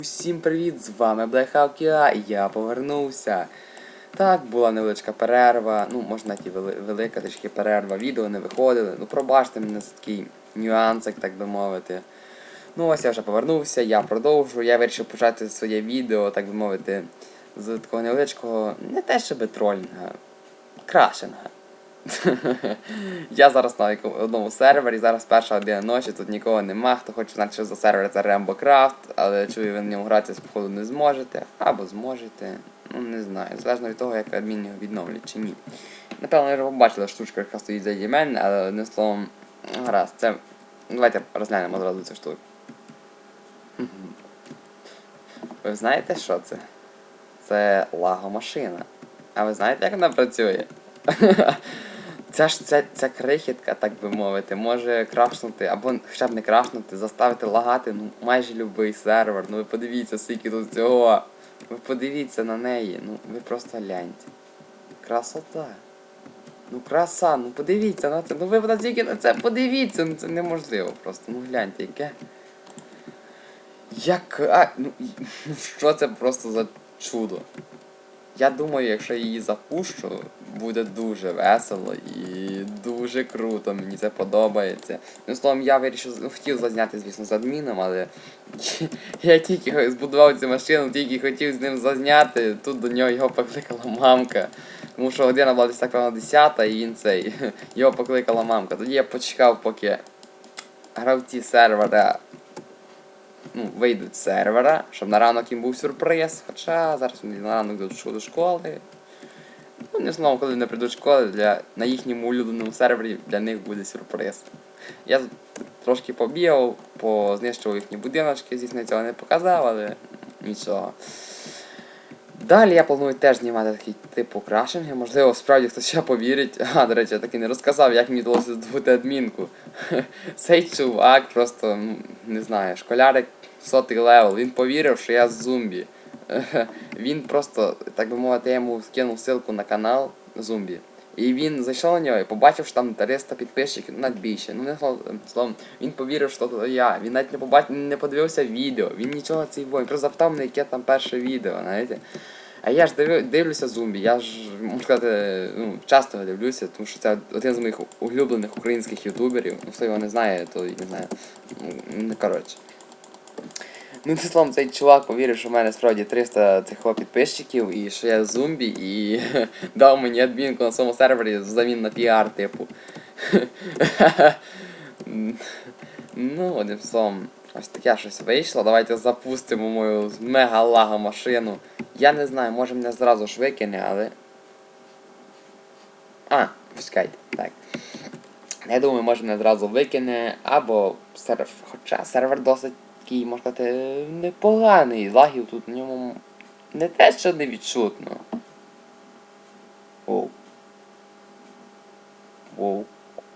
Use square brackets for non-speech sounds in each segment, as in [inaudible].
Усім привіт, з вами я і я повернувся. Так, була невеличка перерва, ну, можна і велика трішки перерва, відео не виходили. Ну, пробачте мене за такий нюансик, так би мовити. Ну, ось я вже повернувся, я продовжую. Я вирішив почати своє відео, так би мовити, з такого невеличкого, не те щоби тролінга, крашинга. [laughs] Я зараз на одному сервері, зараз перша година ночі, тут нікого нема. Хто хоче знати, що за сервер, це Craft, але чую, ви на ньому гратися, походу, не зможете. Або зможете. Ну не знаю. Залежно від того, як адмін його відновлять чи ні. Напевно, ви вже побачили штучка, яка стоїть за мене, але одним словом, гаразд, це. Давайте розглянемо одразу цю штуку. Ви знаєте, що це? Це лагомашина. А ви знаєте, як вона працює? [laughs] Ця ж ця, ця крихітка, так би мовити, може крашнути, або хоча б не крашнути, заставити лагати ну, майже любий сервер. Ну ви подивіться, скільки тут цього. Ви подивіться на неї. Ну ви просто гляньте. Красота. Ну краса, ну подивіться на це. Ну ви тільки на це подивіться, ну це неможливо просто. Ну гляньте, яке. Як. А, ну [laughs] що це просто за чудо? Я думаю, якщо я її запущу, буде дуже весело і дуже круто. Мені це подобається. Ну, словом, я вирішив, ну, хотів зазняти, звісно, з адміном, але [laughs] я тільки збудував цю машину, тільки хотів з ним зазняти. Тут до нього його покликала мамка. Тому що година була десь так певно 10 і він цей. [laughs] Його покликала мамка. Тоді я почекав, поки гравці сервера ну, вийдуть з сервера, щоб на ранок їм був сюрприз. Хоча зараз на ранок йдуть до школи. Не словом, коли вони прийдуть школи, для, на їхньому улюбленому сервері для них буде сюрприз. Я трошки побігав, познищував їхні будиночки, звісно, цього не показав, але нічого. Далі я планую теж знімати такий типу крашинги. Можливо, справді хтось ще повірить. [laughs] А, до речі, я таки не розказав, як мені вдалося здобути адмінку. [laughs] Цей чувак просто, не знаю, школярик сотий левел, він повірив, що я зомбі. [laughs] Він просто, так би мовити, я йому скинув ссылку на канал зомбі. І він зайшов на нього і побачив, що там 300 підписчиків, ну навіть більше. Ну, не слов- словом, він повірив, що то я. Він навіть не побачив, не подивився відео, він нічого цей бой. Просто запитав мене, яке там перше відео, знаєте. А я ж дивлю, дивлюся зомбі, я ж можу сказати, ну, часто дивлюся, тому що це один з моїх улюблених українських ютуберів. Ну, хто його не знає, то не знаю. Ну, коротше. Ну, тим словом, цей чувак повірив, що в мене справді 300 цих підписчиків і що я зомбі і [laughs] дав мені адмінку на своєму сервері взамін на піар, типу. [laughs] ну, одним словом, ось таке щось вийшло. Давайте запустимо мою мега-лага машину. Я не знаю, може мене зразу ж викине, але. А, пускайте, так. Я думаю, може мене зразу викине, або сервер. Хоча сервер досить такий, можна сказати, непоганий. Лагів тут в ньому не те, що не відчутно. Оу. Воу.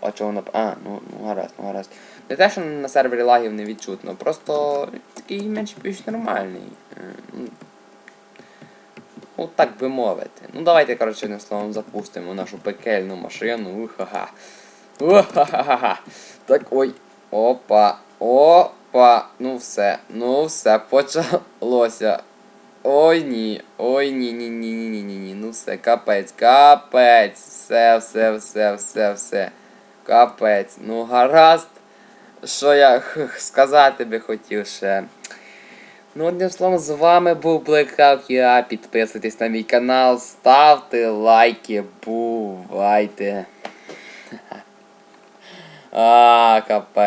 А чого на. А, ну, ну гаразд, ну гаразд. Не те, що на сервері лагів не відчутно, просто такий менш більш нормальний. Е, ну, Ну, так би мовити. Ну давайте, коротше, одним словом, запустимо нашу пекельну машину. Ухага. Ухага. Так ой. Опа. Опа. Ну все. Ну все, почалося. Ой ні. Ой ні, ні, ні, ні, ні, ні, ні. Ну все, капець, капець. Все, все, все, все, все. Капець. Ну гаразд. Що я сказати би хотів ще. Ну, одним словом, з вами був Blackout я. Підписуйтесь на мій канал, ставте лайки, бувайте. [laughs] А, капець.